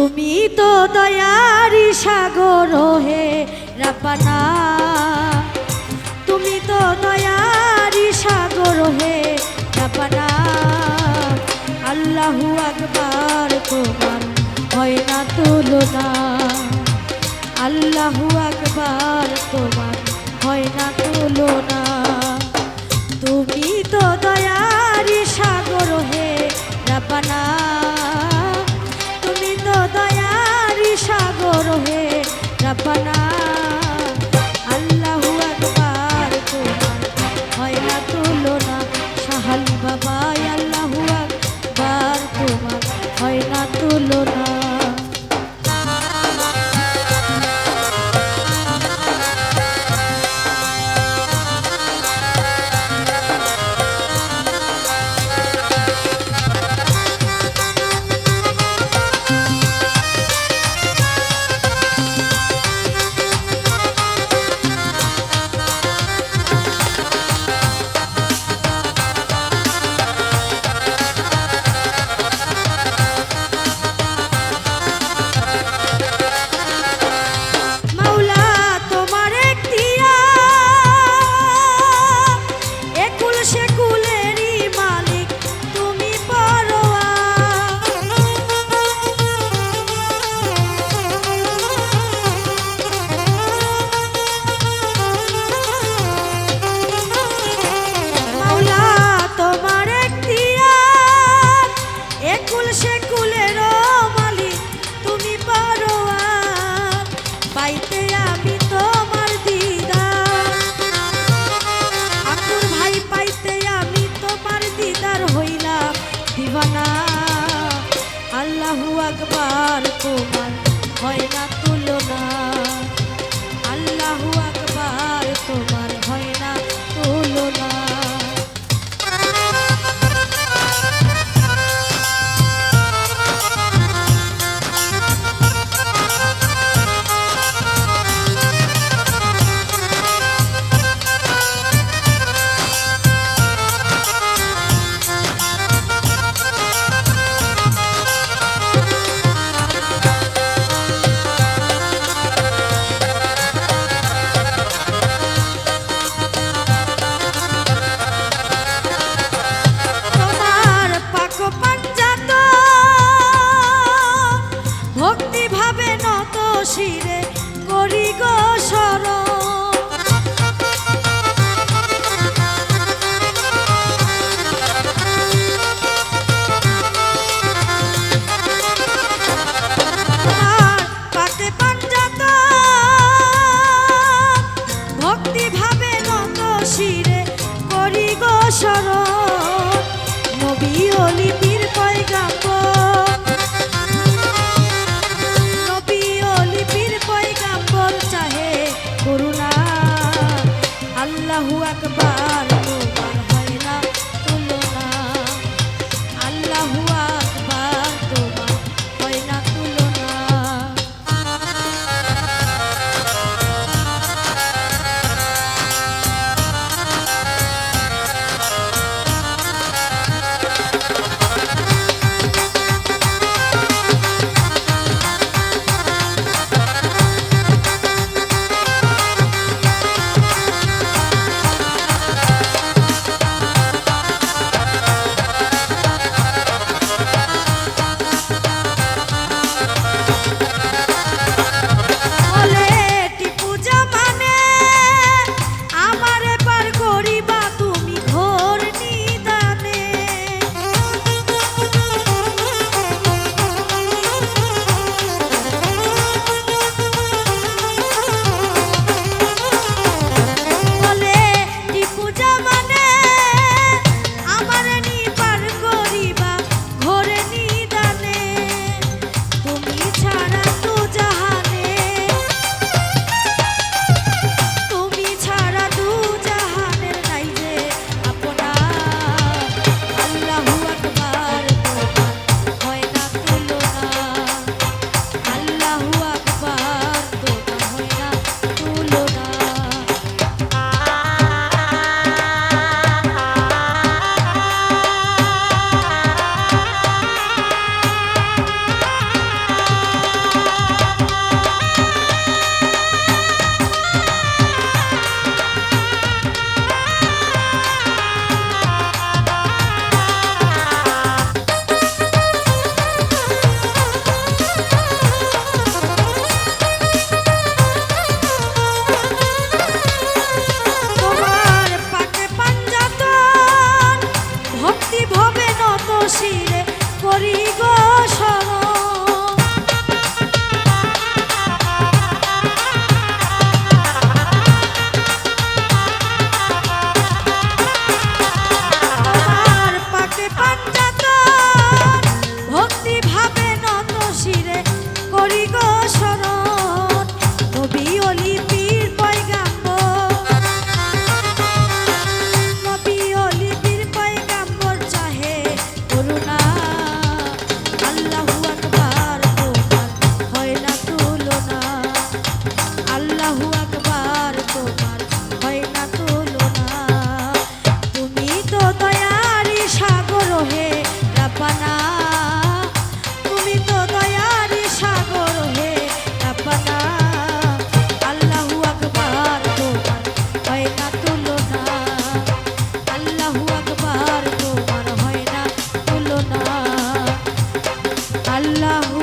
তুমি তো দয়ারি সাগর হে রাপানা। তুমি তো দয়ারি সাগর হে রাপানা। আল্লাহু আকবার, তোমার হয় না তুলনা। আল্লাহু আকবার, তোমার হয় না তুলনা। তুমি তো দয়ারি Oh. করি গো সর নবী অলি পীর পয়গাম্বর হবে নত শিরে পরিগ গো আল্লাহ